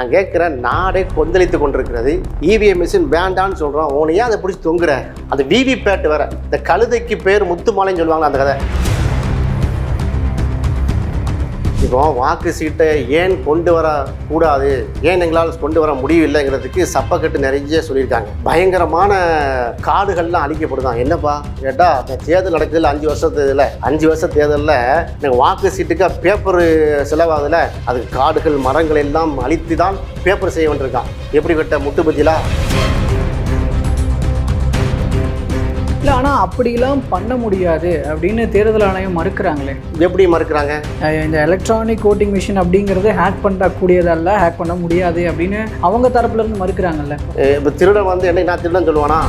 நான் கேட்குறேன் நாடே கொந்தளித்து கொண்டிருக்கிறது. இவிஎம் மிஷின் வேண்டான்னு சொல்கிறோம் உனையே அதை பிடிச்சி தொங்குற? அந்த விவி பேட் வேற. இந்த கழுதைக்கு பேர் முத்துமாலைன்னு சொல்லுவாங்க அந்த கதை. இப்போ வாக்கு சீட்டை ஏன் கொண்டு வரக்கூடாது? ஏன் எங்களால் கொண்டு வர முடியவில்லைங்கிறதுக்கு சப்பக்கட்டு நிறைய சொல்லியிருக்காங்க. பயங்கரமான காடுகள்லாம் அழிக்கப்படுதான். என்னப்பா? கேட்டா இந்த தேர்தல் நடக்குதுல அஞ்சு வருஷ இதில் அஞ்சு வருஷ தேர்தலில் எனக்கு வாக்கு சீட்டுக்கு பேப்பர் செலவாகுதுல அதுக்கு காடுகள் மரங்கள் எல்லாம் அழித்து தான் பேப்பர் செய்ய வேண்டியிருக்கான் எப்படிப்பட்ட முட்டு அப்படிலாம் பண்ண முடியாது அப்படின்னு தேர்தல் ஆணையம் மறுக்கிறாங்களே. எப்படி மறுக்கிறாங்க? இந்த எலக்ட்ரானிக் ஓட்டிங் மிஷின் அப்படிங்கிறது ஹேக் பண்ணக்கூடியதல்ல ஹேக் பண்ண முடியாது அப்படின்னு அவங்க தரப்புல இருந்து மறுக்கிறாங்கல்ல. இப்போ திருடன் வந்து என்ன நான் திருடன் சொல்லுவானா?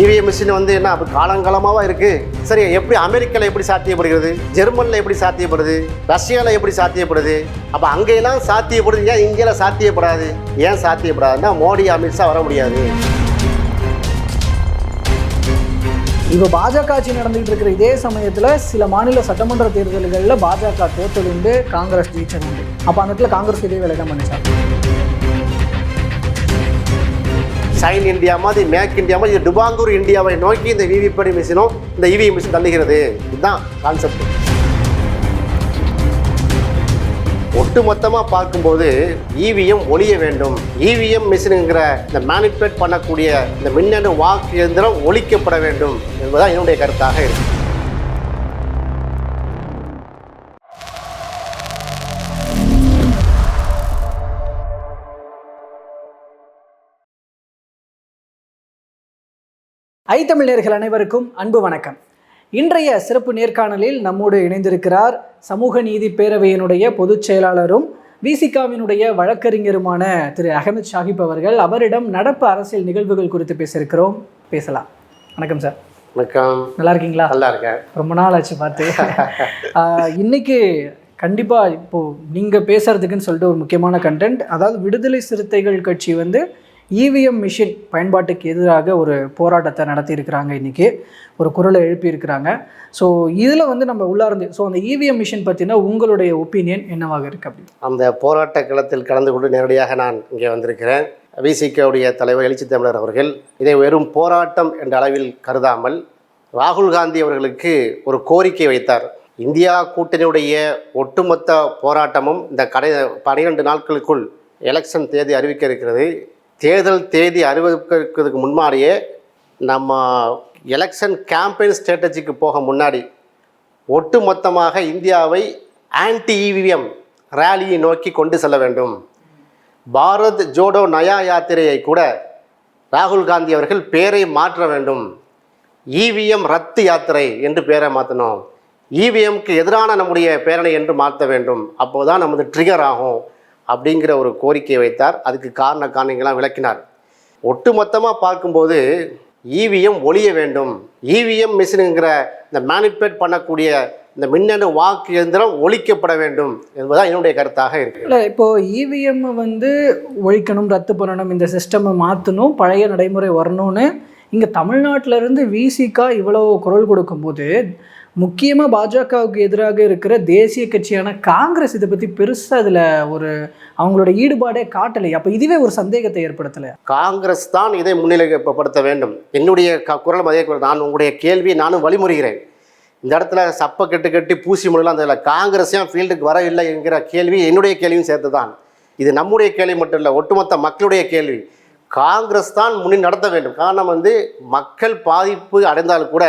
இவிஎம் மிஷின் வந்து என்ன அப்போ காலங்காலமாகவாக இருக்கு? சரி எப்படி அமெரிக்காவில் எப்படி சாத்தியப்படுகிறது? ஜெர்மனில் எப்படி சாத்தியப்படுது? ரஷ்யாவில் எப்படி சாத்தியப்படுது? அப்போ அங்கெல்லாம் சாத்தியப்படுது ஏன் இங்கெல்லாம் சாத்தியப்படாது? ஏன் சாத்தியப்படாதுன்னா மோடி அமித்ஷா வர முடியாது. இப்போ பாஜக ஆட்சி நடந்துகிட்டு இருக்கிற இதே சமயத்தில் சில மாநில சட்டமன்ற தேர்தல்களில் பாஜக தோத்தது உண்டு காங்கிரஸ் ஜெயிச்சது உண்டு அப்போ அந்த இடத்துல காங்கிரஸ் இதே வேலை தான் பண்ணிச்சாங்க. சைன் இந்தியா மாதிரி மேக் இந்தியா மாதிரி இது டுபாங்கூர் இந்தியாவை நோக்கி இந்த விவிபடி மிஷினும் இந்த இவி மிஷின் தள்ளுகிறது. இதுதான் கான்செப்ட் ஒட்டுமொத்தமாக பார்க்கும்போது இவிஎம் ஒழிய வேண்டும். இவிஎம் மிஷினுங்கிற இந்த மேனிபுலேட் பண்ணக்கூடிய இந்த மின்னணு வாக்கு இயந்திரம் ஒழிக்கப்பட வேண்டும் என்பதுதான் என்னுடைய கருத்தாக இருக்குது ஐ தமிழர்கள் அனைவருக்கும் அன்பு வணக்கம். இன்றைய சிறப்பு நேர்காணலில் நம்மோடு இணைந்திருக்கிறார் சமூக நீதி பேரவையினுடைய பொதுச் செயலாளரும் விசிகாவினுடைய வழக்கறிஞருமான திரு அகமது ஷாஹிப் அவர்கள் அவரிடம் நடப்பு அரசியல் நிகழ்வுகள் குறித்து பேச இருக்கிறோம் பேசலாம். வணக்கம் சார். வணக்கம். நல்லா இருக்கீங்களா? நல்லா இருக்கேன். ரொம்ப நாள் ஆச்சு பார்த்து. இன்னைக்கு கண்டிப்பாக இப்போது நீங்கள் பேசுகிறதுக்குன்னு சொல்லிட்டு ஒரு முக்கியமான கண்டென்ட் அதாவது விடுதலை சிறுத்தைகள் கட்சி வந்து இவிஎம் மிஷின் பயன்பாட்டுக்கு எதிராக ஒரு போராட்டத்தை நடத்தியிருக்கிறாங்க இன்றைக்கி ஒரு குரலை எழுப்பியிருக்கிறாங்க. ஸோ இதில் வந்து நம்ம உள்ளார்ந்து ஸோ அந்த இவிஎம் மிஷின் பற்றினா உங்களுடைய ஒப்பீனியன் என்னவாக இருக்குது அப்படின்னு? அந்த போராட்ட களத்தில் கலந்து கொண்டு நேரடியாக நான் இங்கே வந்திருக்கிறேன். விசிகவுடைய தலைவர் எழுச்சி தமிழர் அவர்கள் இதை வெறும் போராட்டம் என்ற அளவில் கருதாமல் ராகுல் காந்தி அவர்களுக்கு ஒரு கோரிக்கை வைத்தார். இந்தியா கூட்டணியுடைய ஒட்டுமொத்த போராட்டமும் இந்த கடை பனிரெண்டு நாட்களுக்குள் எலெக்ஷன் தேதி அறிவிக்க இருக்கிறது. தேர்தல் தேதி அறிவிக்கிறதுக்கு முன்னாடியே நம்ம எலெக்ஷன் கேம்பெயின் ஸ்ட்ராட்டஜிக்கு போக முன்னாடி ஒட்டுமொத்தமாக இந்தியாவை ஆன்டி இவிஎம் ரேலியை நோக்கி கொண்டு செல்ல வேண்டும். பாரத் ஜோடோ நயா யாத்திரையை கூட ராகுல் காந்தி அவர்கள் பேரை மாற்ற வேண்டும். இவிஎம் ரத்து யாத்திரை என்று பேரை மாற்றணும் இவிஎம்க்கு எதிரான நம்முடைய பேரணி என்று மாற்ற வேண்டும். அப்போதான் நமது ட்ரிகர் ஆகும். அப்படிங்கிற ஒரு கோரிக்கையை வைத்தார். அதுக்கு காரண காரணங்களாம் விளக்கினார். ஒட்டுமொத்தமாக பார்க்கும்போது இவிஎம் ஒழிய வேண்டும். இவிஎம் மிஷினுங்கிற இந்த மேனிபுலேட் பண்ணக்கூடிய இந்த மின்னணு வாக்கு இயந்திரம் ஒழிக்கப்பட வேண்டும் என்பதுதான் என்னுடைய கருத்தாக இருக்கு. இல்லை இப்போது இவிஎம் வந்து ஒழிக்கணும் ரத்து பண்ணணும் இந்த சிஸ்டமை மாற்றணும் பழைய நடைமுறை வரணும்னு இங்கே தமிழ்நாட்டிலேருந்து விசிகா இவ்வளோ குரல் கொடுக்கும்போது முக்கியமாக பாஜகவுக்கு எதிராக இருக்கிற தேசிய கட்சியான காங்கிரஸ் இதை பற்றி பெருசாக அதில் ஒரு அவங்களோட ஈடுபாடே காட்டலை அப்போ இதுவே ஒரு சந்தேகத்தை ஏற்படுத்தலை காங்கிரஸ் தான் இதை முன்னிலைப்படுத்த வேண்டும். என்னுடைய க குரலும் அதே குரல் நான் உங்களுடைய கேள்வியை நானும் வழிமுறுகிறேன். இந்த இடத்துல சப்பை கெட்டு கட்டி பூசி முடியலாம் அந்த காங்கிரஸ் ஏன் ஃபீல்டுக்கு வரவில்லை என்கிற கேள்வி என்னுடைய கேள்வியும் சேர்த்து தான் இது நம்முடைய கேள்வி மட்டும் இல்லை ஒட்டுமொத்த மக்களுடைய கேள்வி. காங்கிரஸ் தான் முன்னி நடத்த வேண்டும். காரணம் வந்து மக்கள் பாதிப்பு அடைந்தால் கூட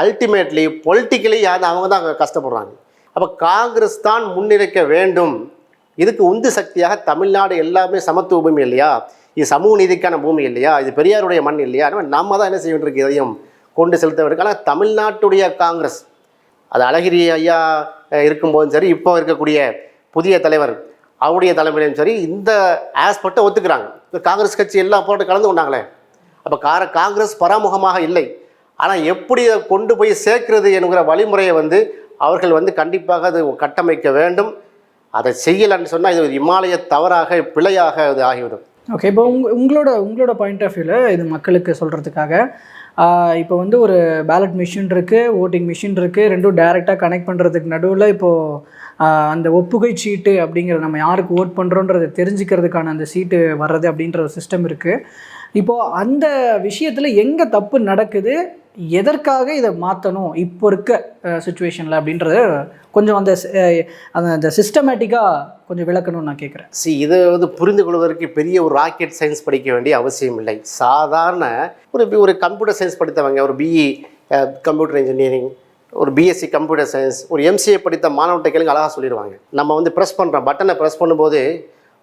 அல்டிமேட்லி பொலிட்டிக்கலி யார்? அவங்க தான் அங்கே கஷ்டப்படுறாங்க. அப்போ காங்கிரஸ் தான் முன்னிறைக்க வேண்டும். இதுக்கு உந்து சக்தியாக தமிழ்நாடு எல்லாமே சமத்துவ பூமி இல்லையா? இது சமூக நீதிக்கான பூமி இல்லையா? இது பெரியாருடைய மண் இல்லையா? நம்ம தான் என்ன செய்ய வேண்டியிருக்கு இதையும் கொண்டு செலுத்த வேண்டும் ஆனால் தமிழ்நாட்டுடைய காங்கிரஸ் அது அழகிரி ஐயா இருக்கும்போதும் சரி இப்போ இருக்கக்கூடிய புதிய தலைவர் அவருடைய தலைமையிலும் சரி இந்த ஆஸ்பெக்டை ஒத்துக்கிறாங்க. இந்த காங்கிரஸ் கட்சி எல்லா போட்டு கலந்து கொண்டாங்களே. அப்போ கார காங்கிரஸ் பராமுகமாக இல்லை. ஆனால் எப்படி அதை கொண்டு போய் சேர்க்கிறது என்கிற வழிமுறையை வந்து அவர்கள் வந்து கண்டிப்பாக அது கட்டமைக்க வேண்டும். அதை செய்யலைன்னு சொன்னால் இது இமாலய தவறாக பிழையாக இது ஆகிவிடும். ஓகே இப்போ உங் உங்களோட உங்களோட பாயிண்ட் ஆஃப் வியூவில் இது மக்களுக்கு சொல்கிறதுக்காக இப்போ வந்து ஒரு பேலட் மிஷின் இருக்குது ஓட்டிங் மிஷின் இருக்குது ரெண்டும் டைரெக்டாக கனெக்ட் பண்ணுறதுக்கு நடுவில் இப்போது அந்த ஒப்புகை சீட்டு அப்படிங்கிற நம்ம யாருக்கு ஓட் பண்ணுறோன்றதை தெரிஞ்சுக்கிறதுக்கான அந்த சீட்டு வர்றது அப்படின்ற ஒரு சிஸ்டம் இருக்குது இப்போது அந்த விஷயத்தில் எங்கே தப்பு நடக்குது? எதற்காக இதை மாற்றணும் இப்போ இருக்க சுச்சுவேஷனில் அப்படின்றது கொஞ்சம் அந்த அந்த சிஸ்டமேட்டிக்காக கொஞ்சம் விளக்கணும்னு நான் கேட்குறேன் சி இதை வந்து புரிந்து கொள்வதற்கு பெரிய ஒரு ராக்கெட் சயின்ஸ் படிக்க வேண்டிய அவசியம் இல்லை. சாதாரண ஒரு ஒரு கம்ப்யூட்டர் சயின்ஸ் படித்தவங்க ஒரு பிஇ கம்ப்யூட்டர் இன்ஜினியரிங் ஒரு பிஎஸ்சி கம்ப்யூட்டர் சயின்ஸ் ஒரு எம்சிஏ படித்த மாணவர்கிட்ட கேளுங்க அழகாக சொல்லிடுவாங்க. நம்ம வந்து ப்ரெஸ் பண்ணுறோம் பட்டனை ப்ரெஸ் பண்ணும்போது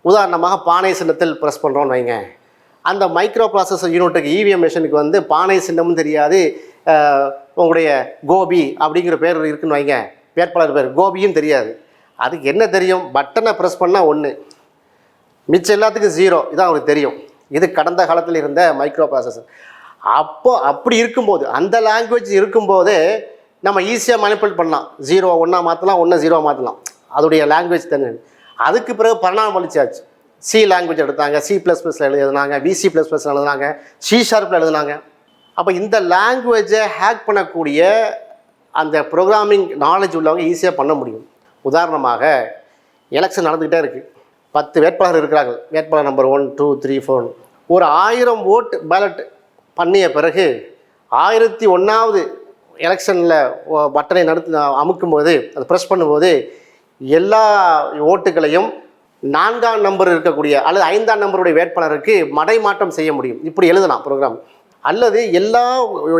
உதாரணமாக பானை சின்னத்தில் ப்ரெஸ் பண்ணுறோம்னு வைங்க. அந்த மைக்ரோ ப்ராசஸர் யூனிட்டுக்கு இவிஎம் மிஷினுக்கு வந்து பானை சின்னமும் தெரியாது. உங்களுடைய கோபி அப்படிங்கிற பேர் இருக்குன்னு வைங்க. வேட்பாளர் பேர். கோபியும் தெரியாது. அதுக்கு என்ன தெரியும்? பட்டனை ப்ரெஸ் பண்ணால் ஒன்று மிச்சம் எல்லாத்துக்கும் ஜீரோ இதான் அவருக்கு தெரியும். இது கடந்த காலத்தில் இருந்த மைக்ரோ ப்ராசஸர் அப்போ அப்படி இருக்கும்போது அந்த லாங்குவேஜ் இருக்கும்போதே நம்ம ஈஸியாக மேனிப்புலேட் பண்ணலாம். ஜீரோ ஒன்றா மாற்றலாம் ஒன்று ஜீரோ மாற்றலாம் அதோடைய லாங்குவேஜ் தானே. அதுக்கு பிறகு பரிணாமம் அளிச்சாச்சு. சி லாங்குவேஜ் எடுத்தாங்க. சி ப்ளஸ் ப்ளஸில் எழுதுனாங்க. விசி ப்ளஸ் ப்ளஸ் எழுதுனாங்க. சி ஷார்ப்பில் எழுதுனாங்க. அப்போ இந்த லாங்குவேஜை ஹேக் பண்ணக்கூடிய அந்த ப்ரோக்ராமிங் நாலேஜ் உள்ளவங்க ஈஸியாக பண்ண முடியும். உதாரணமாக எலெக்ஷன் நடந்துக்கிட்டே இருக்குது பத்து வேட்பாளர் இருக்கிறார்கள். வேட்பாளர் number one two three four ஒரு ஆயிரம் ஓட்டு பேலட் பண்ணிய பிறகு ஆயிரத்தி ஒன்றாவது எலெக்ஷனில் பட்டனை நடத்து அமுக்கும்போது அதை ப்ரெஸ் பண்ணும்போது எல்லா ஓட்டுகளையும் நான்காம் நம்பர் இருக்கக்கூடிய அல்லது ஐந்தாம் நம்பருடைய வேட்பாளருக்கு மடைமாற்றம் செய்ய முடியும். இப்படி எழுதலாம் ப்ரோக்ராம் அல்லது எல்லா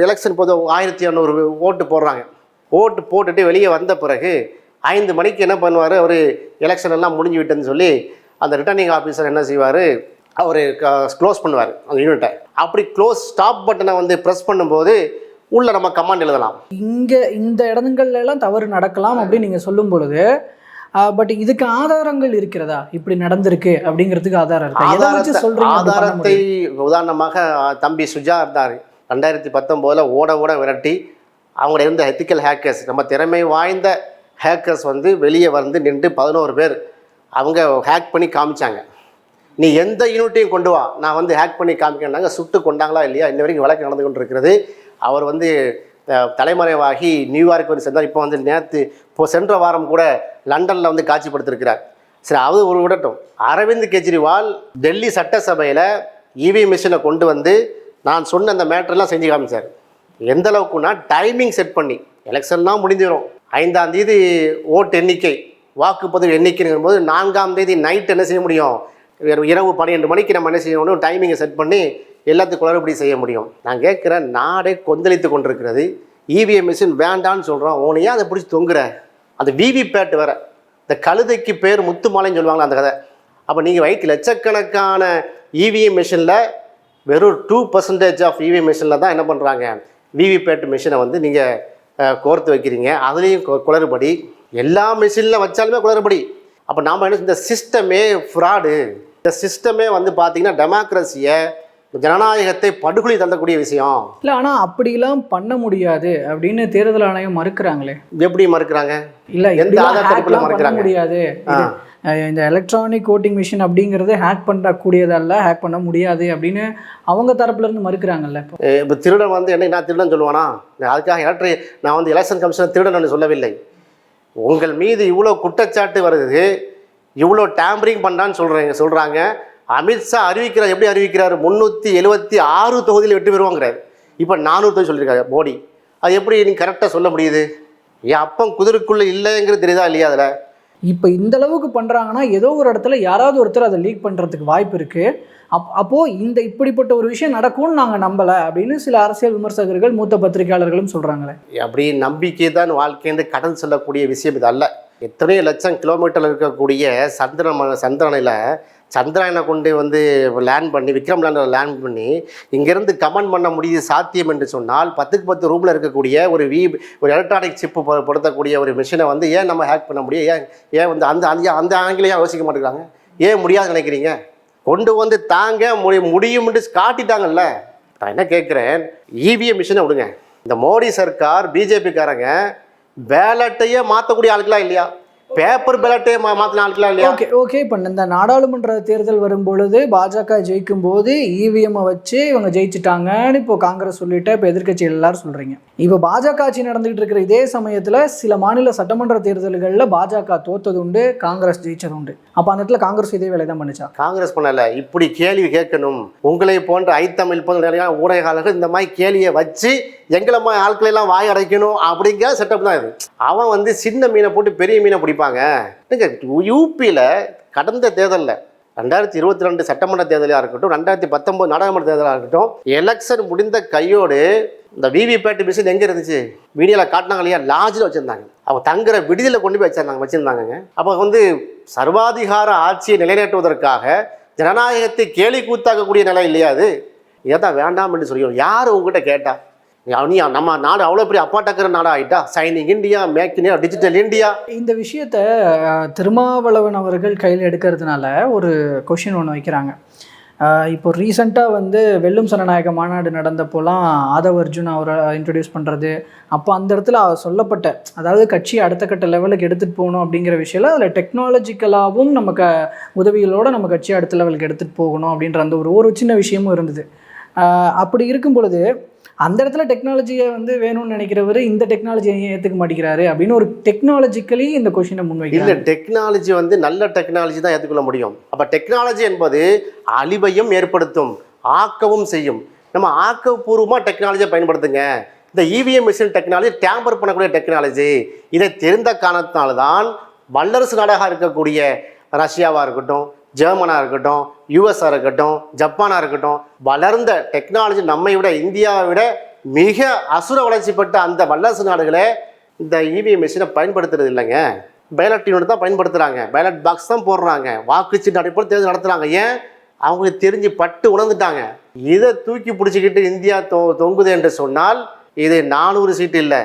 எலெக்ஷன் போது ஆயிரத்தி இரநூறு ஓட்டு போடுறாங்க. ஓட்டு போட்டுட்டு வெளியே வந்த பிறகு ஐந்து மணிக்கு என்ன பண்ணுவார்? அவர் எலெக்ஷன் எல்லாம் முடிஞ்சு விட்டுன்னு சொல்லி அந்த ரிட்டர்னிங் ஆஃபீஸர் என்ன செய்வார்? அவர் க்ளோஸ் பண்ணுவார் அந்த யூனிட்டை அப்படி க்ளோஸ் ஸ்டாப் பட்டனை வந்து ப்ரெஸ் பண்ணும்போது உள்ள நம்ம கமாண்ட் எழுதலாம். இங்கே இந்த இடங்கள்ல எல்லாம் தவறு நடக்கலாம் அப்படின்னு நீங்கள் சொல்லும் பொழுது பட் இதுக்கு ஆதாரங்கள் இருக்கிறதா? இப்படி நடந்திருக்கு அப்படிங்கிறதுக்கு ஆதாரம் இருக்கா? எதை வச்சு சொல்றீங்க? ஆதாரத்தை? உதாரணமாக தம்பி சுஜா இருந்தார் ரெண்டாயிரத்தி பத்தொம்போதில் ஓட ஓட விரட்டி அவங்கள இருந்த எத்திக்கல் ஹேக்கர்ஸ் நம்ம திறமை வாய்ந்த ஹேக்கர்ஸ் வந்து வெளியே வந்து நின்று பதினோரு பேர் அவங்க ஹேக் பண்ணி காமிச்சாங்க. நீ எந்த யூனிட்டையும் கொண்டு வா. நான் வந்து ஹேக் பண்ணி காமிக்கிறேன்னாங்க. சுட்டு கொண்டாங்களா இல்லையா? இன்ன வரைக்கும் வழக்கு நடந்து கொண்டு இருக்கிறது அவர் வந்து தலைமறைவாகி நியூயார்க் வந்து சென்றார். இப்போ வந்து நேற்று இப்போ சென்ற வாரம் கூட லண்டனில் வந்து காட்சிப்படுத்திருக்கிறார். சரி அது ஒரு விடட்டும். அரவிந்த் கெஜ்ரிவால் டெல்லி சட்டசபையில் இவி மிஷினை கொண்டு வந்து நான் சொன்ன அந்த மேட்டர்லாம் செஞ்சு காமிச்சார். எந்த அளவுக்குன்னா டைமிங் செட் பண்ணி. எலெக்ஷன்லாம் முடிஞ்சிடும் ஐந்தாம் தேதி ஓட்டு எண்ணிக்கை வாக்குப்பதிவு எண்ணிக்கைங்கும் போது நான்காம் தேதி நைட் என்ன செய்ய முடியும்? இரவு பன்னிரெண்டு மணிக்கு நம்ம என்ன செய்ய முடியும் டைமிங்கை செட் பண்ணி எல்லாத்துக்கும் குளறுபடி செய்ய முடியும். நான் கேட்குறேன் நாடே கொந்தளித்து கொண்டிருக்கிறது. இவிஎம் மிஷின் வேண்டான்னு சொல்கிறோம் உனையே அதை பிடிச்சி தொங்குற? அந்த விவிபேட் வேற. இந்த கழுதைக்கு பேர் முத்துமாலைன்னு சொல்லுவாங்களா அந்த கதை. அப்போ நீங்கள் வயிற்று லட்சக்கணக்கான இவிஎம் மிஷினில் வெறும் டூ பர்சன்டேஜ் ஆஃப் இவிஎம் மிஷினில் தான் என்ன பண்ணுறாங்க விவிபேட் மிஷினை வந்து நீங்கள் கோர்த்து வைக்கிறீங்க. அதுலேயும் குளறுபடி. எல்லா மிஷினில் வச்சாலுமே குளறுபடி. அப்போ நாம் என்ன இந்த சிஸ்டமே ஃப்ராடு இந்த சிஸ்டமே வந்து பார்த்தீங்கன்னா டெமோக்ரஸியை ஜனநாயகத்தை படுகொலை தள்ளக்கூடிய விஷயம். இல்லை ஆனால் அப்படிலாம் பண்ண முடியாது அப்படின்னு தேர்தல் ஆணையம் மறுக்கிறாங்களே. எப்படி மறுக்கிறாங்க? இல்ல எந்த ஆதார தடுப்புல மறைக்கிறாங்க? முடியாது. இந்த எலக்ட்ரானிக் ஓட்டிங் மிஷின் அப்படிங்கிறது ஹேக் பண்ணக்கூடியதல்ல ஹேக் பண்ண முடியாது அப்படின்னு அவங்க தரப்புல இருந்து மறுக்கிறாங்கல்ல இப்போ. திருடன் வந்து என்ன நான் திருடன் சொல்லுவானா? அதுக்காக எலக்ட்ரி நான் வந்து எலெக்ஷன் கமிஷனர் திருடன் சொல்லவில்லை. உங்கள் மீது இவ்வளோ குற்றச்சாட்டு வருது இவ்வளோ டேம்பரிங் பண்ணான்னு சொல்கிறீங்க சொல்கிறாங்க அமித்ஷா அறிவிக்கிறார் எப்படி அறிவிக்கிறார்? முந்நூற்றி எழுபத்தி ஆறு தொகுதியில் வெற்றி பெறுவாங்கிறார். இப்போ நானூறு தொகுதி சொல்லியிருக்காரு மோடி. அது எப்படி நீங்கள் கரெக்டாக சொல்ல முடியுது? என் அப்பம் குதிரைக்குள்ளே இல்லைங்கிறது தெரியுதா இல்லையா அதில்? இப்போ இந்த அளவுக்கு பண்றாங்கன்னா ஏதோ ஒரு இடத்துல யாராவது ஒருத்தர் அதை லீக் பண்றதுக்கு வாய்ப்பு இருக்கு. அப் அப்போ இந்த இப்படிப்பட்ட ஒரு விஷயம் நடக்கும்னு நாங்க நம்பல அப்படின்னு சில அரசியல் விமர்சகர்கள் மூத்த பத்திரிகையாளர்களும் சொல்றாங்களே. அப்படி நம்பிக்கை தான் வாழ்க்கைன்னு கடல் சொல்லக்கூடிய விஷயம் இது அல்ல. எத்தனையோ லட்சம் கிலோமீட்டர் இருக்கக்கூடிய சந்திரன் சந்திரனில் சந்திரனை கொண்டு வந்து லேண்ட் பண்ணி விக்ரம் லேண்டர் லேண்ட் பண்ணி இங்கேருந்து கமெண்ட் பண்ண முடியுது சாத்தியம் என்று சொன்னால் பத்துக்கு பத்து ரூமில் இருக்கக்கூடிய ஒரு வி ஒரு எலக்ட்ரானிக் சிப்பு படுத்தக்கூடிய ஒரு மிஷினை வந்து ஏன் நம்ம ஹேக் பண்ண முடியும்? ஏன் ஏன் வந்து அந்த அந்த அந்த ஆங்கிலையும் யோசிக்க மாட்டேங்கிறாங்க? ஏன் முடியாது நினைக்கிறீங்க? கொண்டு வந்து தாங்க முடி முடியும்னு காட்டிட்டாங்கல்ல? நான் என்ன கேட்குறேன்? இவிஎம் மிஷினை விடுங்க. இந்த மோடி சர்க்கார் பிஜேபிக்காரங்க பேலட்டையே மாற்றக்கூடிய ஆளுக்கெல்லாம் இல்லையா? பேப்பர் பேலட்டே மா மாற்றின ஆட்களா இல்லையா? Okay okay. இப்போ இந்த நாடாளுமன்ற தேர்தல் வரும்பொழுது பாஜக ஜெயிக்கும் போது இவிஎம்மை வச்சு இவங்க ஜெயிச்சிட்டாங்கன்னு இப்போ காங்கிரஸ் சொல்லிட்டு இப்போ எதிர்க்கட்சிகள் எல்லாரும் சொல்றீங்க. இப்போ பாஜக ஆட்சி நடந்துகிட்டு இருக்கிற இதே சமயத்தில் சில மாநில சட்டமன்ற தேர்தல்களில் பாஜக தோத்தது உண்டு காங்கிரஸ் ஜெயிச்சது உண்டு. அப்போ அந்த இடத்துல காங்கிரஸ் இதே வேலை தான் பண்ணிச்சா? காங்கிரஸ் பண்ணல. இப்படி கேள்வி கேட்கணும். உங்களை போன்ற ஐத்தமிழ் போன்ற நிறைய ஊடகங்கள் இந்த மாதிரி கேள்வியை வச்சு எங்களை மாதிரி ஆட்களை எல்லாம் வாய் அடைக்கணும் அப்படிங்கிற செட்டப் தான் இது. அவன் வந்து சின்ன மீனை போட்டு பெரிய மீனை பிடிப்பாங்க. யூபியில் கடந்த தேர்தலில் ரெண்டாயிரத்தி இருபத்தி ரெண்டு சட்டமன்ற தேர்தலாக இருக்கட்டும் ரெண்டாயிரத்தி பத்தொம்போது நாடாளுமன்ற தேர்தலாக இருக்கட்டும் எலெக்ஷன் முடிந்த கையோடு இந்த விவிபேட் மிஷின் எங்கே இருந்துச்சு? வீடியோவில் காட்டினாங்க இல்லையா? லாட்ஜில் வச்சுருந்தாங்க. அவங்க தங்குற விடுதியில் கொண்டு போய் வச்சிருந்தாங்க வச்சுருந்தாங்கங்க. அப்போ வந்து சர்வாதிகார ஆட்சியை நிலைநாட்டுவதற்காக ஜனநாயகத்தை கேலி கூத்தாக்கக்கூடிய நிலை இல்லையா அது? இதை தான் வேண்டாம் என்று சொல்லிடும் யார் உங்ககிட்ட கேட்டால் நீ நம்ம நாடு அவ்வளோ பெரிய அப்பாட்டக்கிற நாடாக ஆயிட்டா? Shining India make India digital India இந்த விஷயத்த திருமாவளவன் அவர்கள் கையில் எடுக்கிறதுனால ஒரு கொஷின் ஒன்று வைக்கிறாங்க. இப்போ ரீசெண்டாக வந்து வெள்ளும் சனநாயக மாநாடு நடந்தப்போலாம் ஆதவ் அர்ஜுன் அவரை இன்ட்ரடியூஸ் பண்ணுறது அப்போ அந்த இடத்துல சொல்லப்பட்ட அதாவது கட்சி அடுத்த கட்ட லெவலுக்கு எடுத்துகிட்டு போகணும் அப்படிங்கிற விஷயத்தில் அதில் டெக்னாலஜிக்கலாகவும் நமக்கு உதவிகளோடு நம்ம கட்சி அடுத்த லெவலுக்கு எடுத்துகிட்டு போகணும் அப்படின்ற அந்த ஒரு ஒரு சின்ன விஷயமும் இருந்தது. அப்படி இருக்கும் பொழுது அந்த இடத்துல டெக்னாலஜியை வந்து வேணும்னு நினைக்கிறவர் இந்த டெக்னாலஜியை ஏன் ஏற்றுக்க மாட்டேங்கிறாரு அப்படின்னு ஒரு டெக்னாலஜிக்கலி இந்த கொஷினை முன்வை இல்லை டெக்னாலஜி வந்து நல்ல டெக்னாலஜி தான் ஏற்றுக்கொள்ள முடியும். அப்போ டெக்னாலஜி என்பது அழிவையும் ஏற்படுத்தும் ஆக்கவும் செய்யும். நம்ம ஆக்கப்பூர்வமாக டெக்னாலஜியை பயன்படுத்துங்க. இந்த இவிஎம் மிஷின் டெக்னாலஜி டேம்பர் பண்ணக்கூடிய டெக்னாலஜி இதை தெரிந்த காரணத்தினால்தான் வல்லரசு நாடாக இருக்கக்கூடிய ரஷ்யாவாக இருக்கட்டும் ஜெர்மனாக இருக்கட்டும் யூஎஸ்ஆ இருக்கட்டும் ஜப்பானாக இருக்கட்டும் வளர்ந்த டெக்னாலஜி நம்மை விட இந்தியாவை விட மிக அசுர வளர்ச்சி பெற்ற அந்த வல்லரசு நாடுகளே இந்த இவிஎம் மிஷினை பயன்படுத்துறது இல்லைங்க. பேலட் யூனிட் தான் பயன்படுத்துகிறாங்க பேலட் பாக்ஸ் தான் போடுறாங்க. வாக்குச்சீட்டு அடிப்படை தேர்தல் நடத்துகிறாங்க ஏன்? அவங்களுக்கு தெரிஞ்சு பட்டு உணர்ந்துட்டாங்க. இதை தூக்கி பிடிச்சிக்கிட்டு இந்தியா தொ தொங்குது என்று சொன்னால் இது நானூறு சீட்டு இல்லை.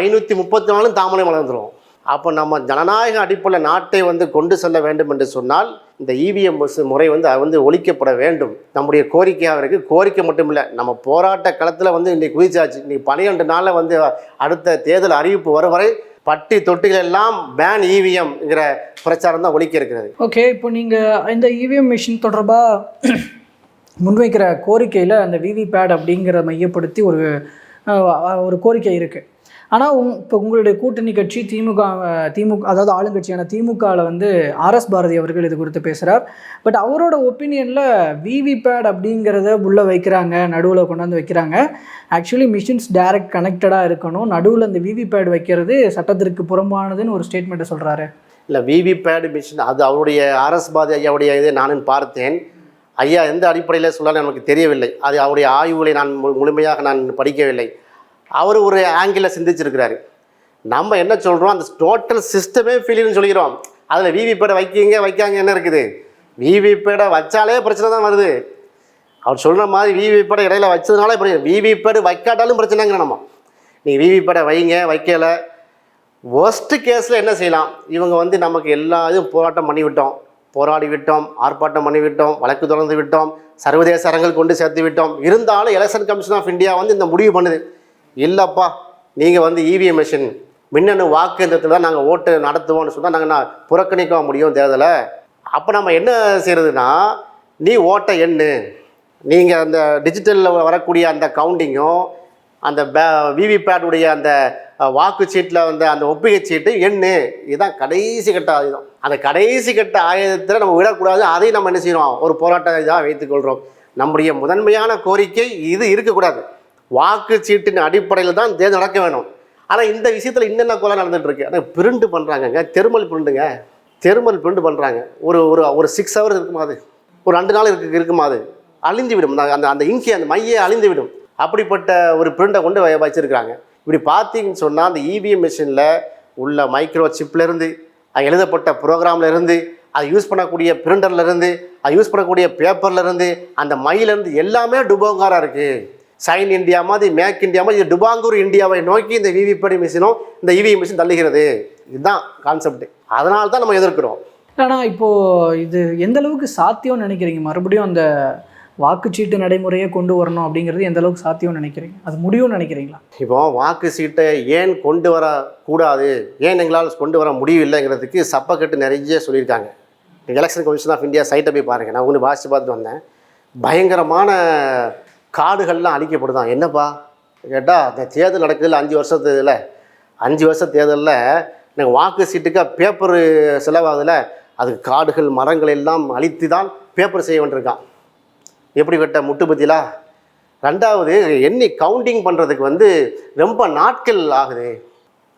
ஐநூற்றி முப்பத்தி நாலும் தாமரை வளர்ந்துடும் அப்போ நம்ம ஜனநாயக அடிப்படையில் நாட்டை வந்து கொண்டு செல்ல வேண்டும் என்று சொன்னால் இந்த இவிஎம் பஸ் முறை வந்து அது வந்து ஒழிக்கப்பட வேண்டும். நம்முடைய கோரிக்கையாக இருக்குது கோரிக்கை மட்டும் இல்லை நம்ம போராட்ட களத்தில் வந்து இன்றைக்கி குதிச்சாச்சு. இன்றைக்கி பன்னிரெண்டு நாளில் வந்து அடுத்த தேர்தல் அறிவிப்பு வரும் வரை பட்டி தொட்டிகள் எல்லாம் பேன் இவிஎம்ங்கிற பிரச்சாரம் தான் ஒழிக்க இருக்கிறது. ஓகே இப்போ நீங்கள் இந்த இவிஎம் மிஷின் தொடர்பாக முன்வைக்கிற கோரிக்கையில் அந்த விவிபேட் அப்படிங்கிற மையப்படுத்தி ஒரு ஒரு கோரிக்கை இருக்குது ஆனால் உங் இப்போ உங்களுடைய கூட்டணி கட்சி திமுக திமுக அதாவது ஆளுங்கட்சியான திமுகவில் வந்து ஆர்எஸ் பாரதி அவர்கள் இது குறித்து பேசுகிறார் பட் அவரோட ஒப்பீனியனில் விவிபேட் அப்படிங்கிறத உள்ளே வைக்கிறாங்க நடுவில் கொண்டாந்து வைக்கிறாங்க. ஆக்சுவலி மிஷின்ஸ் டைரக்ட் கனெக்டடாக இருக்கணும். நடுவில் அந்த விவிபேட் வைக்கிறது சட்டத்திற்கு புறம்பானதுன்னு ஒரு ஸ்டேட்மெண்ட்டை சொல்கிறாரு இல்லை விவிபேட் மிஷின் அது அவருடைய ஆர்எஸ் பாரதி ஐயாவுடைய இதை நானும் பார்த்தேன். ஐயா எந்த அடிப்படையில் சொல்லாலும் நமக்கு தெரியவில்லை. அது அவருடைய ஆய்வுகளை நான் மு- முழுமையாக நான் படிக்கவில்லை. அவர் ஒரு ஆங்கிளில் சிந்திச்சிருக்கிறாரு. நம்ம என்ன சொல்கிறோம் அந்த டோட்டல் சிஸ்டமே ஃபெயிலியர்னு சொல்லிக்கிறோம். அதில் விவிபேடை வைக்கிங்க வைக்காங்க என்ன இருக்குது? விவிபேடை வச்சாலே பிரச்சனை தான் வருது. அவர் சொல்கிற மாதிரி விவிபேடை இடையில வச்சதுனால பிரச்சனை. விவிபேடு வைக்காட்டாலும் பிரச்சனைங்கிற நம்ம. நீங்கள் விவிபேடை வைங்க வைக்கலை. ஒஸ்ட்டு கேஸில் என்ன செய்யலாம்? இவங்க வந்து நமக்கு எல்லா இதுவும் போராட்டம் பண்ணிவிட்டோம் போராடி விட்டோம் ஆர்ப்பாட்டம் பண்ணி விட்டோம் வழக்கு தொடர்ந்து விட்டோம் சர்வதேச அரங்கில் கொண்டு சேர்த்து விட்டோம். இருந்தாலும் எலெக்ஷன் கமிஷன் ஆஃப் இந்தியா வந்து இந்த முடிவு பண்ணுது. இல்லைப்பா நீங்கள் வந்து இவிஎம் மிஷின் மின்னணு வாக்கு எந்திரத்தில் தான் நாங்கள் ஓட்டு நடத்துவோம்னு சொன்னால் நாங்கள் நான் புறக்கணிக்க முடியும் தேர்தலை? அப்போ நம்ம என்ன செய்கிறதுனா நீ ஓட்டை எண்ணு. நீங்கள் அந்த டிஜிட்டலில் வரக்கூடிய அந்த கவுண்டிங்கும் அந்த பே விவிபேட்டுடைய அந்த வாக்கு வாக்குச்சீட்டில் வந்த அந்த ஒப்புகை சீட்டு எண்ணு. இதுதான் கடைசி கட்ட ஆயுதம். அந்த கடைசி கட்ட ஆயுதத்தில் நம்ம விடக்கூடாது. அதையும் நம்ம என்ன செய்கிறோம் ஒரு போராட்ட இதாக வைத்துக்கொள்கிறோம் நம்முடைய முதன்மையான கோரிக்கை இது இருக்கக்கூடாது. வாக்குச்சீட்டின் அடிப்படையில் தான் தேர்தல் நடக்க வேணும். ஆனால் இந்த விஷயத்தில் என்னென்ன கொலை நடந்துட்டு ஆனால் பிரிண்டு பண்ணுறாங்கங்க தெருமல் பிரிண்டுங்க. தெருமல் பிரிண்டு பண்ணுறாங்க ஒரு ஒரு ஒரு சிக்ஸ் ஹவர் இருக்குமா அது? ஒரு ரெண்டு நாள் இருக்கு இருக்குமா அது? அழிந்து விடும். அந்த அந்த- அந்த இங்கி அந்த மையே அழிந்து விடும். அப்படிப்பட்ட ஒரு பிரிண்டை கொண்டு வ- வச்சிருக்கிறாங்க. இப்படி பார்த்தீங்கன்னு சொன்னால் அந்த E இவிஎம் மிஷினில் உள்ள மைக்ரோ சிப்லேருந்து அது எழுதப்பட்ட ப்ரோக்ராம்லேருந்து அது யூஸ் பண்ணக்கூடிய பிரிண்டர்லேருந்து அது யூஸ் பண்ணக்கூடிய பேப்பர்லேருந்து அந்த மையிலேருந்து எல்லாமே டுபோங்காராக இருக்குது சைன் இந்தியா மாதிரி மேக் இந்தியா மாதிரி இது டுபாங்கூர் இந்தியாவை நோக்கி இந்த விவிபடி மிஷினும் இந்த இவிஎம் மிஷின் தள்ளுகிறது. இதுதான் கான்செப்ட் அதனால தான் நம்ம எதிர்க்கிறோம். ஆனால் இப்போது இது எந்த அளவுக்கு சாத்தியம்னு நினைக்கிறீங்க? மறுபடியும் அந்த வாக்குச்சீட்டு நடைமுறையை கொண்டு வரணும் அப்படிங்கிறது எந்த அளவுக்கு சாத்தியம்னு நினைக்கிறீங்க? அது முடியும்னு நினைக்கிறீங்களா? இப்போ வாக்கு சீட்டை ஏன் கொண்டு வரக்கூடாது? ஏன் எங்களால் கொண்டு வர முடியவில்லைங்கிறதுக்கு சப்பக்கட்டு நிறைய சொல்லியிருக்காங்க. எலெக்ஷன் கமிஷன் ஆஃப் இந்தியா சைட்டை போய் பாருங்கள் நான் ஒன்று வாசித்து பார்த்துட்டு வந்தேன். பயங்கரமான காடுகள்லாம் அழிக்கப்படுதான். என்னப்பா? கேட்டால் அந்த தேர்தல் நடக்குதுல அஞ்சு வருஷத்துல அஞ்சு வருஷ தேர்தலில் எனக்கு வாக்கு சீட்டுக்காக பேப்பர் செலவாகுதில்ல. அதுக்கு காடுகள் மரங்கள் எல்லாம் அழித்து தான் பேப்பர் செய்ய வேண்டியிருக்கான் எப்படிப்பட்ட முட்டு பத்திலா ரெண்டாவது எண்ணி கவுண்டிங் பண்ணுறதுக்கு வந்து ரொம்ப நாட்கள் ஆகுது.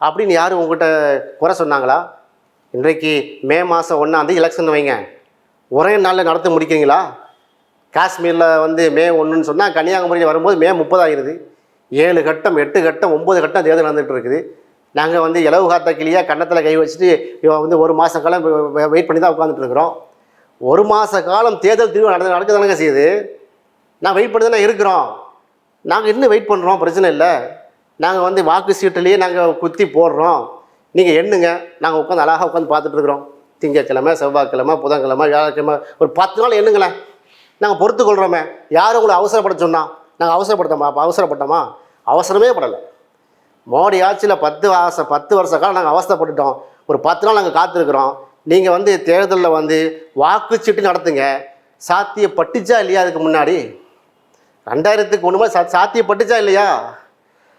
அப்படின்னு யாரும் உங்ககிட்ட குறை சொன்னாங்களா? இன்றைக்கு மே மாதம் ஒன்றாந்தேதி எலெக்ஷன் வைங்க. ஒரே நாளில் நடத்த முடிக்கிறீங்களா? காஷ்மீரில் வந்து மே ஒன்றுன்னு சொன்னால் கன்னியாகுமரியில் வரும்போது மே முப்பதாகிருது ஏழு கட்டம் எட்டு கட்டம் ஒம்பது கட்டம் தேர்தல் நடந்துகிட்டு இருக்குது. நாங்கள் வந்து இலவு காத்த கிளியாக கன்னத்தில் கை வச்சுட்டு வந்து ஒரு மாத காலம் வெயிட் பண்ணி தான் உட்காந்துட்டு இருக்கிறோம். ஒரு மாத காலம் தேர்தல் திரும்ப நடந்து நடக்க தானே செய்யுது. நான் வெயிட் பண்ணி தானே இருக்கிறோம். நாங்கள் இன்னும் வெயிட் பண்ணுறோம் பிரச்சனை இல்லை. நாங்கள் வந்து வாக்கு சீட்டுலேயே நாங்கள் குத்தி போடுறோம். நீங்கள் எண்ணுங்க. நாங்கள் உட்காந்து அழகாக உட்காந்து பார்த்துட்டு இருக்கிறோம். திங்கட்கிழமை செவ்வாய்க்கிழமை புதன்கிழமை வியாழக்கிழமை. ஒரு பத்து நாள் எண்ணுங்களேன். நாங்கள் பொறுத்துக்கொள்கிறோமே யார் உங்களை அவசரப்பட சொன்னால் நாங்கள் அவசரப்படுத்தோமா? அப்போ அவசரப்பட்டோமா? அவசரமே படலை. மோடி ஆட்சியில் பத்து ஆசை பத்து வருஷ காலம் நாங்கள் அவசரப்பட்டுட்டோம் ஒரு பத்து நாள் நாங்கள் காத்திருக்கிறோம். நீங்கள் வந்து தேர்தலில் வந்து வாக்குச்சீட்டு நடத்துங்க. சாத்தியப்பட்டுச்சா இல்லையா அதுக்கு முன்னாடி? ரெண்டாயிரத்துக்கு ஒன்று சா சாத்தியப்பட்டுச்சா இல்லையா?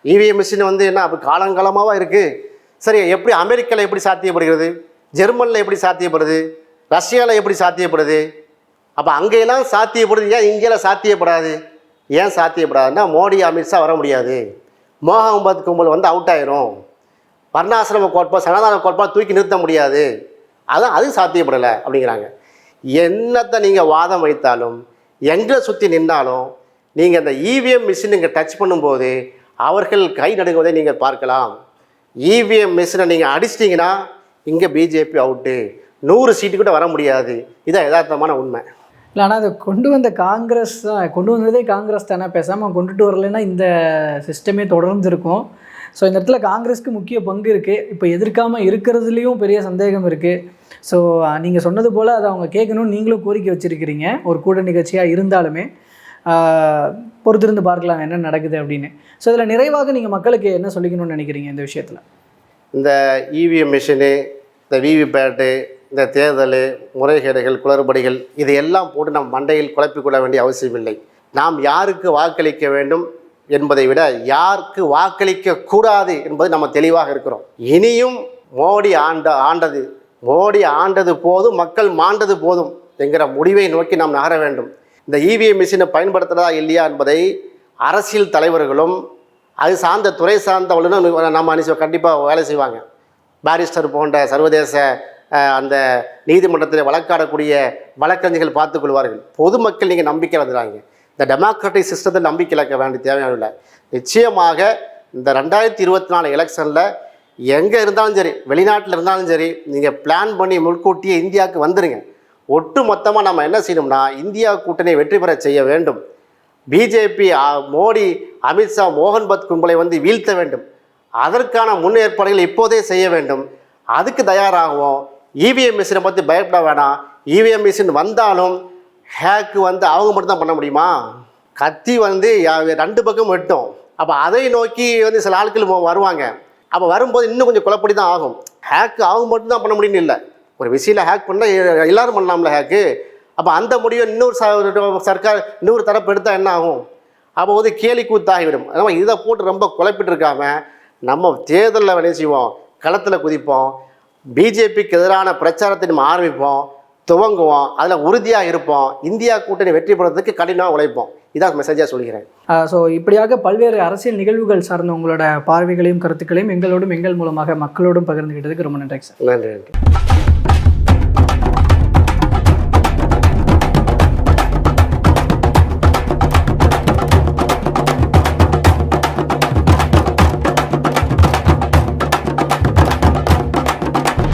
இவிஎம் மிஷின் வந்து என்ன அப்போ காலங்காலமாக இருக்குது சரி எப்படி அமெரிக்காவில் எப்படி சாத்தியப்படுகிறது? ஜெர்மனில் எப்படி சாத்தியப்படுது? ரஷ்யாவில் எப்படி சாத்தியப்படுது? அப்போ அங்கெல்லாம் சாத்தியப்படுது. ஏன் இங்கெல்லாம் சாத்தியப்படாது? ஏன் சாத்தியப்படாதுன்னா மோடி அமித்ஷா வர முடியாது. மோகம்பத் கும்பல் வந்து அவுட் ஆயிரும். வர்ணாசிரம கோட்பா சனாதன கோட்பா தூக்கி நிறுத்த முடியாது. அதான் அது சாத்தியப்படலை அப்படிங்கிறாங்க. என்னத்தை நீங்கள் வாதம் வைத்தாலும் எங்கே சுற்றி நின்னாலும் நீங்கள் அந்த இவிஎம் மிஷின் நீங்கள் டச் பண்ணும்போது அவர்கள் கை நடுங்குவதை நீங்கள் பார்க்கலாம். இவிஎம் மிஷினை நீங்கள் அடிச்சிட்டிங்கன்னா இங்கே பிஜேபி அவுட்டு நூறு சீட்டு கூட வர முடியாது. இதான் யதார்த்தமான உண்மை. இல்லை ஆனால் அதை கொண்டு வந்த காங்கிரஸ் தான் கொண்டு வந்ததே காங்கிரஸ் தானே. பேசாமல் கொண்டுட்டு வரலைன்னா இந்த சிஸ்டமே தொடர்ந்து இருக்கும் ஸோ இந்த இடத்துல காங்கிரஸ்க்கு முக்கிய பங்கு இருக்குது இப்போ எதிர்க்காமல் இருக்கிறதுலேயும் பெரிய சந்தேகம் இருக்குது ஸோ நீங்கள் சொன்னது போல் அதை அவங்க கேட்கணும்னு நீங்களும் கோரிக்கை வச்சுருக்கிறீங்க. ஒரு கூட நிகழ்ச்சியாக இருந்தாலுமே. பொறுத்திருந்து பார்க்கலாம் என்ன நடக்குது அப்படின்னு. ஸோ இதில் நிறைவாக நீங்கள் மக்களுக்கு என்ன சொல்லிக்கணும்னு நினைக்கிறீங்க இந்த விஷயத்தில்? இந்த இவிஎம் மிஷினு இந்த விவிபேட்டு இந்த தேர்தல் முறைகேடுகள் குளறுபடிகள் இதையெல்லாம் போட்டு நம் மண்டையில் குழப்பிக் கொள்ள வேண்டிய அவசியமில்லை. நாம் யாருக்கு வாக்களிக்க வேண்டும் என்பதை விட யாருக்கு வாக்களிக்க கூடாது என்பது நம்ம தெளிவாக இருக்கிறோம். இனியும் மோடி ஆண்ட ஆண்டது மோடி ஆண்டது போதும் மக்கள் மாண்டது போதும் என்கிற முடிவை நோக்கி நாம் நகர வேண்டும். இந்த இவிஎம் மிஷினை பயன்படுத்துகிறதா இல்லையா என்பதை அரசியல் தலைவர்களும் அது சார்ந்த துறை சார்ந்தவர்களும் நம்ம அனுப்பி கண்டிப்பாக வேலை செய்வாங்க. பாரிஸ்டர் போன்ற சர்வதேச அந்த நீதிமன்றத்தில் வழக்காடக்கூடிய வழக்கறிஞர்கள் பார்த்துக்கொள்வார்கள் பொதுமக்கள் நீங்கள் நம்பிக்கை வந்துடுறாங்க இந்த டெமோக்ராட்டிக் சிஸ்டத்தை நம்பிக்கை இழக்க வேண்டிய தேவையான நிச்சயமாக இந்த ரெண்டாயிரத்தி இருபத்தி நாலு எலெக்ஷனில் எங்கே இருந்தாலும் சரி வெளிநாட்டில் இருந்தாலும் சரி நீங்கள் பிளான் பண்ணி முன்கூட்டியே இந்தியாவுக்கு வந்துடுங்க ஒட்டு மொத்தமாக நம்ம என்ன செய்யணும்னா இந்தியா கூட்டணியை வெற்றி பெற செய்ய வேண்டும். பிஜேபி மோடி அமித்ஷா மோகன் பத் கும்பலை வந்து வீழ்த்த வேண்டும். அதற்கான முன்னேற்பாடுகள் இப்போதே செய்ய வேண்டும். அதுக்கு தயாராகவும். இவிஎம் மிஷினை பற்றி பயப்பட வேணாம். இவிஎம் மிஷின் வந்தாலும் ஹேக்கு வந்து அவங்க மட்டும்தான் பண்ண முடியுமா? கத்தி வந்து ரெண்டு பக்கம் வெட்டும். அப்போ அதை நோக்கி வந்து சில ஆட்கள் வருவாங்க. அப்போ வரும்போது இன்னும் கொஞ்சம் குழப்படி தான் ஆகும். ஹேக்கு அவங்க மட்டும்தான் பண்ண முடியும்னு இல்லை. ஒரு விஷயில் ஹேக் பண்ணால் எல்லாரும் பண்ணலாம்ல ஹேக்கு அப்போ அந்த முடிவை இன்னொரு ச- சர்க்கார் இன்னொரு தரப்பு எடுத்தால் என்ன ஆகும்? அப்போ வந்து கேலி கூத்தாகிவிடும். நம்ம இதை போட்டு ரொம்ப குழப்பிட்டு இருக்காம நம்ம தேர்தலில் வேலை செய்வோம். களத்தில் குதிப்போம். பிஜேபிக்கு எதிரான பிரச்சாரத்தை நம்ம ஆரம்பிப்போம் துவங்குவோம் அதில் உறுதியாக இருப்போம் இந்தியா கூட்டணி வெற்றி பெறதுக்கு கடினமாக உழைப்போம். இதான் மெசேஜாக சொல்கிறேன். ஸோ இப்படியாக பல்வேறு அரசியல் நிகழ்வுகள் சார்ந்த உங்களோட பார்வைகளையும் கருத்துக்களையும் எங்களோடும் எங்கள் மூலமாக மக்களோடும் பகிர்ந்துகிட்டதுக்கு ரொம்ப நன்றி சார். நன்றி நன்றி.